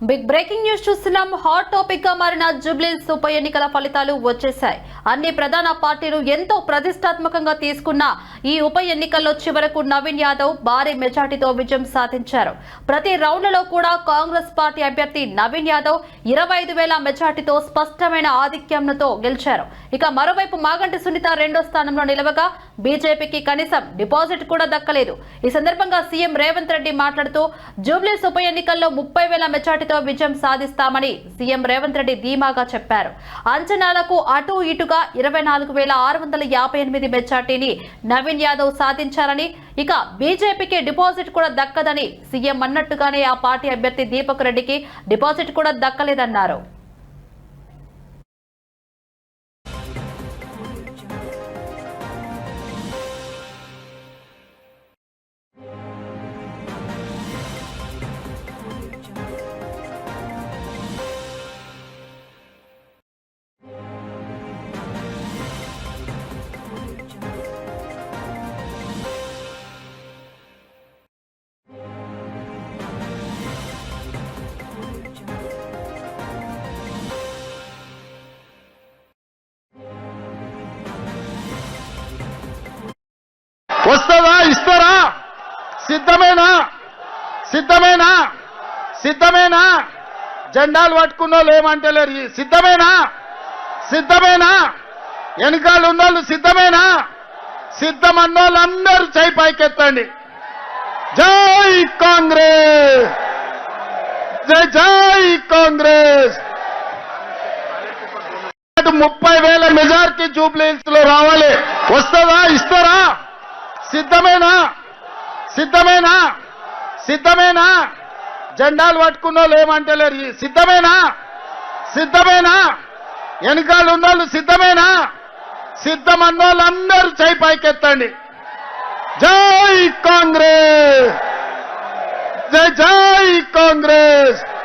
Big breaking news చూస్తున్నాం. Hot టాపిక్గా మారిన జూబ్లీస్ ఉప ఎన్నికల ఫలితాలు వచ్చేశాయి. అన్ని ప్రధాన పార్టీలు ఎంతో ప్రతిష్టాత్మకంగా తీసుకున్న ఈ ఉప ఎన్నికల్లో చివరకు నవీన్ యాదవ్ భారీ మెజార్టీతో విజయం సాధించారు. ప్రతి రౌండ్లలో కూడా కాంగ్రెస్ పార్టీ అభ్యర్థి నవీన్ యాదవ్ ఇరవై ఐదు వేల మెజార్టీతో స్పష్టమైన ఆధిక్యంతో గెలిచారు. ఇక మరోవైపు మాగంటి సునీత రెండో స్థానంలో నిలవగా బీజేపీకి కనీసం డిపాజిట్ కూడా దక్కలేదు. ఈ సందర్భంగా సీఎం రేవంత్ రెడ్డి మాట్లాడుతూ జూబ్లీస్ ఉప ఎన్నికల్లో ముప్పై వేల మెజార్టీతో విజయం సాధిస్తామని సీఎం రేవంత్ రెడ్డి ధీమాగా చెప్పారు. అంచనాలకు అటు ఇటుగా ఇరవై నాలుగు వేల ఆరు వందల యాభై ఎనిమిది మెజార్టీని నవీన్ యాదవ్ సాధించారని ఇక బీజేపీకి డిపాజిట్ కూడా దక్కదని సీఎం అన్నట్టుగానే ఆ పార్టీ అభ్యర్థి దీపక్ రెడ్డికి డిపాజిట్ కూడా దక్కలేదన్నారు. వస్తుందా? ఇస్తారా? సిద్ధమేనా? సిద్ధమేనా? సిద్ధమేనా? జెండాలు పట్టుకున్న వాళ్ళు ఏమంటలేరు సిద్ధమేనా? సిద్ధమేనా? వెనకాల ఉన్నోళ్ళు సిద్ధమేనా? సిద్ధమన్నోళ్ళందరూ చేయి పైకెత్తండి. జై కాంగ్రెస్! జై జై కాంగ్రెస్! ముప్పై వేల మెజార్టీ జూబ్లీహిల్స్లో రావాలి. వస్తుందా? ఇస్తారా? సిద్ధమేనా? సిద్ధమేనా? సిద్ధమేనా? జెండాలు పట్టుకున్న వాళ్ళు ఏమంటలేరు. సిద్ధమేనా? సిద్ధమేనా? వెనకాల ఉన్నోళ్ళు సిద్ధమేనా? సిద్ధమన్నోళ్ళందరూ చేయి పైకెత్తండి. జై కాంగ్రెస్! జై జై కాంగ్రెస్!